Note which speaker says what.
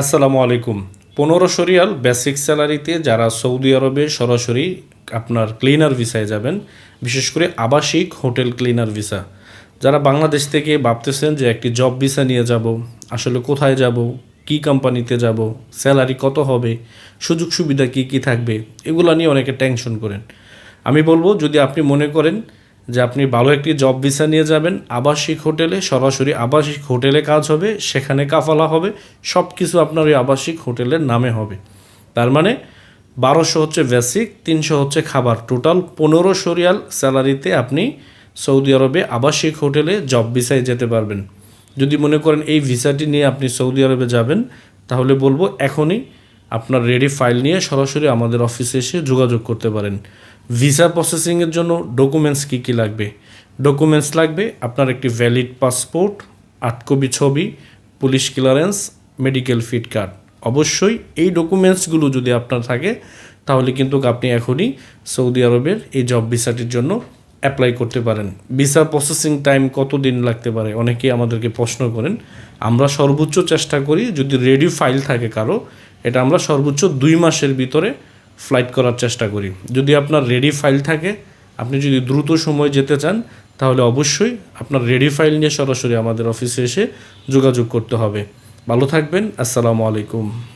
Speaker 1: আসসালামু আলাইকুম। পনেরোশো রিয়াল বেসিক স্যালারিতে যারা সৌদি আরবে সরাসরি আপনার ক্লিনার ভিসায় যাবেন, বিশেষ করে আবাসিক হোটেল ক্লিনার ভিসা যারা বাংলাদেশ থেকে ভাবতেছেন যে একটি জব ভিসা নিয়ে যাব, আসলে কোথায় যাব, কি কোম্পানিতে যাব স্যালারি কত হবে, সুযোগ সুবিধা কি কি থাকবে, এগুলো নিয়ে অনেকে টেনশন করেন। আমি বলব, যদি আপনি মনে করেন যে আপনি ভালো একটি জব ভিসা নিয়ে যাবেন, আবাসিক হোটেলে সরাসরি আবাসিক হোটেলে কাজ হবে, সেখানে কাফালা হবে সব কিছু আপনার ওই আবাসিক হোটেলের নামে হবে। তার মানে বারোশো হচ্ছে বেসিক তিনশো হচ্ছে খাবার। টোটাল পনেরোশো রিয়াল স্যালারিতে আপনি সৌদি আরবে আবাসিক হোটেলে জব ভিসায় যেতে পারবেন। যদি মনে করেন এই ভিসাটি নিয়ে আপনি সৌদি আরবে যাবেন, তাহলে বলব এখনই আপনার রেডি ফাইল নিয়ে সরাসরি আমাদের অফিসে এসে যোগাযোগ করতে পারেন। ভিসা প্রসেসিংয়ের জন্য ডকুমেন্টস কী কী লাগবে? ডকুমেন্টস লাগবে আপনার একটি ভ্যালিড পাসপোর্ট আট কপি ছবি police clearance medical fit card অবশ্যই এই ডকুমেন্টসগুলো যদি আপনার থাকে, তাহলে কিন্তু আপনি এখনই সৌদি আরবের এই জব ভিসাটির জন্য অ্যাপ্লাই করতে পারেন। ভিসা প্রসেসিং টাইম কত দিন লাগতে পারে? অনেকেই আমাদেরকে প্রশ্ন করেন। আমরা সর্বোচ্চ চেষ্টা করি যদি রেডি ফাইল থাকে কারও, এটা আমরা সর্বোচ্চ দুই মাসের ভিতরে ফ্লাইট করার চেষ্টা করি। যদি আপনার রেডি ফাইল থাকে, আপনি যদি দ্রুত সময় যেতে চান, তাহলে অবশ্যই আপনার রেডি ফাইল নিয়ে সরাসরি আমাদের অফিসে এসে যোগাযোগ করতে হবে। ভালো থাকবেন, আসসালামু আলাইকুম।